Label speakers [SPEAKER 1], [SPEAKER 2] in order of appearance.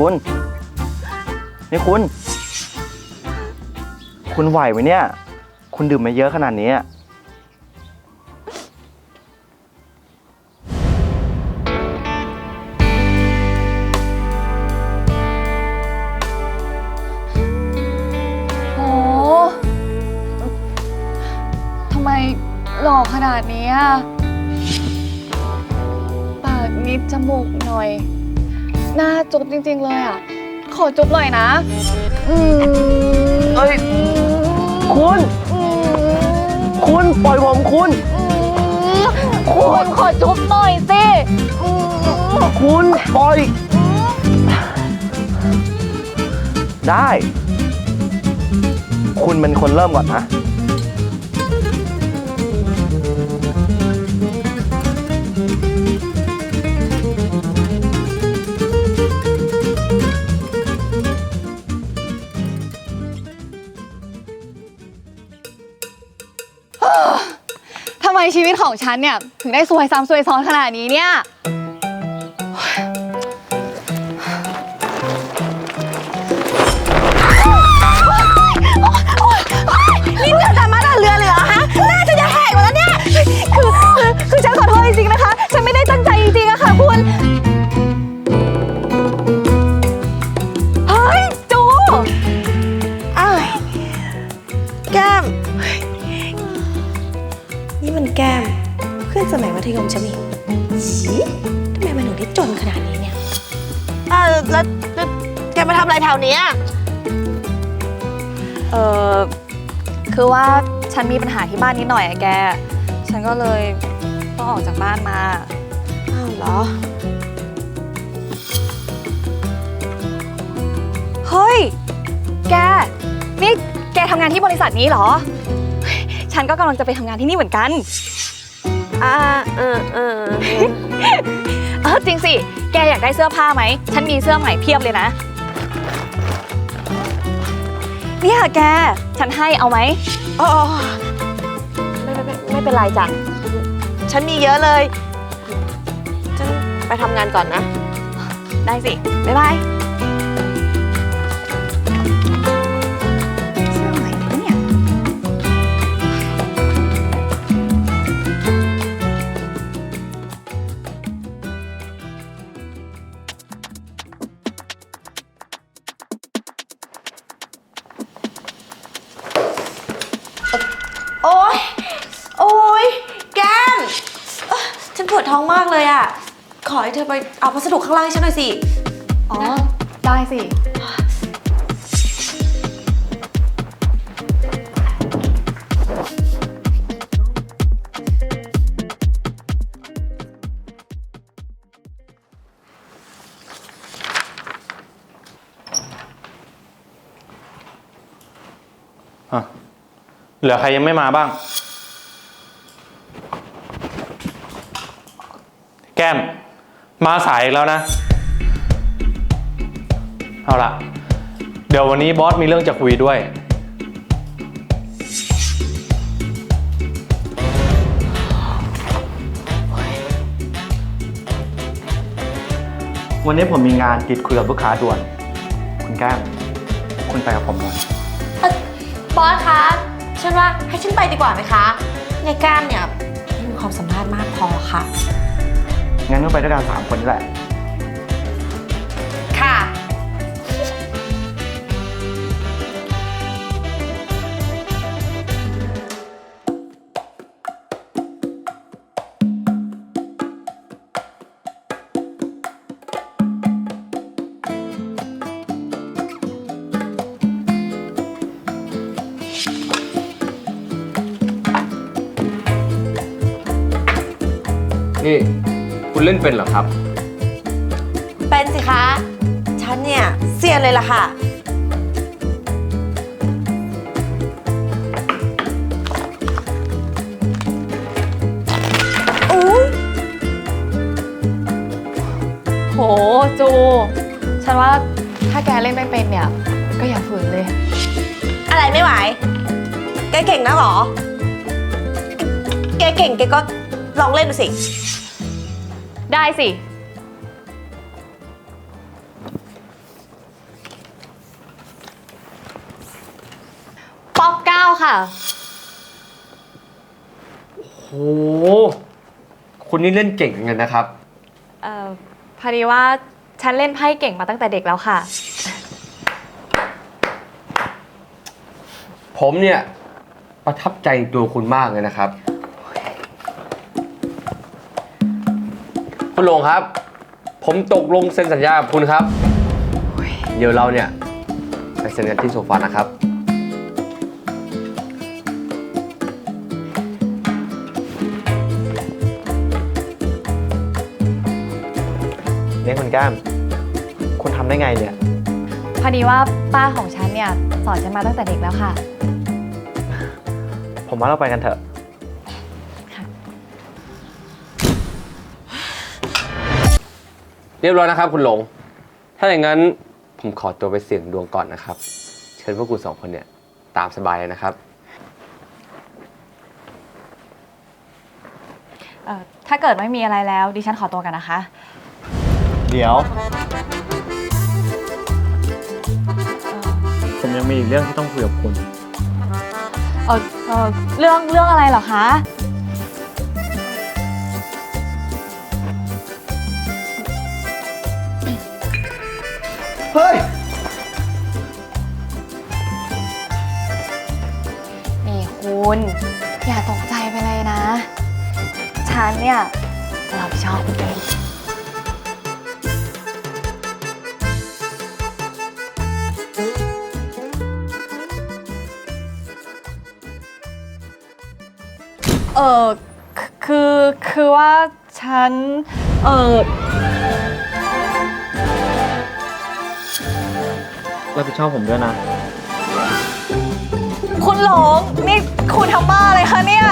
[SPEAKER 1] คุณ นี่คุณ คุณไหวไหมเนี่ย คุณดื่มมาเยอะขนาดนี้อะ
[SPEAKER 2] โหทำไมหล่อขนาดนี้อะปากนิดจมูกหน่อย หน้าจุ๊บจริง ๆ เลยอะ ขอจุ๊บหน่อยนะ อืม
[SPEAKER 1] เอ้ย คุณ
[SPEAKER 2] อืม
[SPEAKER 1] คุณปล่อยผมคุณ
[SPEAKER 2] อืมคุณขอจุ๊บหน่อยสิอืม
[SPEAKER 1] คุณปล่อย ได้ คุณเป็นคนเริ่มก่อนนะ
[SPEAKER 2] ท ชีวิตของฉันเนี่ย ถึงได้ซวยซ้ำซวยซ้อนขนาดนี้เนี่ย
[SPEAKER 3] ฉันนี่ฉีทำ
[SPEAKER 4] ไมมันถึงได้จนขนาดนี้เนี่ย
[SPEAKER 3] เออแล้วแล้วแกมาทำอะไรแถวเนี้ย
[SPEAKER 2] เออคือว่าฉันมีปัญหาที่บ้านนิดหน่อยอะแก ฉันก็เลยต้องออกจากบ้านมา
[SPEAKER 4] อ้าวเหรอ
[SPEAKER 2] เฮ้ย แก นี่แกทำงานที่บริษัทนี้เหรอ ฉันก็กำลังจะไปทำงานที่นี่เหมือนกัน
[SPEAKER 4] อ่าเออเออ
[SPEAKER 2] เออจริงสิ แกอยากได้เสื้อผ้าไหม ฉันมีเสื้อใหม่เพียบเลยนะ เนี่ยแก ฉันให้เอาไหม
[SPEAKER 4] อ๋อ
[SPEAKER 2] ไม่ไม่ไม่ไม่เป็นไรจ้ะ
[SPEAKER 4] ฉันมีเยอะเลย ฉันไปทำงานก่อนนะ
[SPEAKER 2] ได้สิ บ๊ายบาย
[SPEAKER 4] ท้องมากเลยอะขอให้เธอไปเอาพัสดุข้างล่างให้ฉันหน่อยสิ
[SPEAKER 2] อ๋อ ได้สิ
[SPEAKER 5] อะเหลือใครยังไม่มาบ้าง แก้ม มาสายอีกแล้วนะ เอาล่ะ เดี๋ยววันนี้บอสมีเรื่องจะคุยด้วย
[SPEAKER 1] วันนี้ผมมีงานติดคุยกับลูกค้าด่วน คุณแก้มคุณไปกับผมหน่อย
[SPEAKER 4] บอสคะ ฉันว่าให้ฉันไปดีกว่าไหมคะ ในแก้มเนี่ยไม่มีความสามารถมากพอค่ะ
[SPEAKER 1] งั้นก็ไปด้วยกันสามคนนี่แหละ
[SPEAKER 4] ค่ะ
[SPEAKER 5] นี่ คุณเล่นเป็นเหรอครับ
[SPEAKER 4] เป็นสิคะ ฉันเนี่ยเซียนเลยล่ะค่ะ อู้
[SPEAKER 2] โหจู ฉันว่าถ้าแกเล่นไม่เป็นเนี่ย ก็อย่าฝืนเลย
[SPEAKER 4] อะไรไม่ไหว แกเก่งนะเหรอ แกเก่งแกก็ลองเล่นดูสิ
[SPEAKER 2] ได้สิ ป๊อกเก้าค่ะ
[SPEAKER 5] โอ้คุณนี่เล่นเก่งเงินนะครับ
[SPEAKER 2] เอ่อ พอดีว่าฉันเล่นไพ่เก่งมาตั้งแต่เด็กแล้วค่ะ
[SPEAKER 5] ผมเนี่ย ประทับใจตัวคุณมากเลยนะครับ คุณหลงครับ ผมตกลงเซ็นสัญญากับคุณครับ เดี๋ยวเราเนี่ยไปเซ็นกันที่โซฟานะครับ
[SPEAKER 1] เนี่ยคุณแก้ม คุณทำได้ไงเนี่ย
[SPEAKER 2] พอดีว่าป้าของฉันเนี่ยสอนฉันมาตั้งแต่เด็กแล้วค่ะ
[SPEAKER 1] ผมว่าเราไปกันเถอะ
[SPEAKER 5] เรียบร้อยนะครับ คุณหลง ถ้าอย่างนั้นผมขอตัวไปเสี่ยงดวงก่อนนะครับ เชิญพวกคุณสองคนเนี่ยตามสบายเลยนะครับ
[SPEAKER 2] เอ่อถ้าเกิดไม่มีอะไรแล้ว ดิฉันขอตัวกันนะคะ
[SPEAKER 1] เดี๋ยว ผมยังมีอีกเรื่องที่ต้องคุยกับคุณ
[SPEAKER 2] เออเออเรื่องเรื่องอะไรเหรอคะ
[SPEAKER 1] เฮ้ย
[SPEAKER 2] นี่คุณ อย่าตกใจไปเลยนะ ฉันเนี่ยจะรับผิดชอบคุณเองเออคือคือว่าฉัน เออ
[SPEAKER 1] รับผิดชอบผมด้วยนะ
[SPEAKER 3] คุณหลง นี่คุณทำบ้าอะไรคะเนี่ย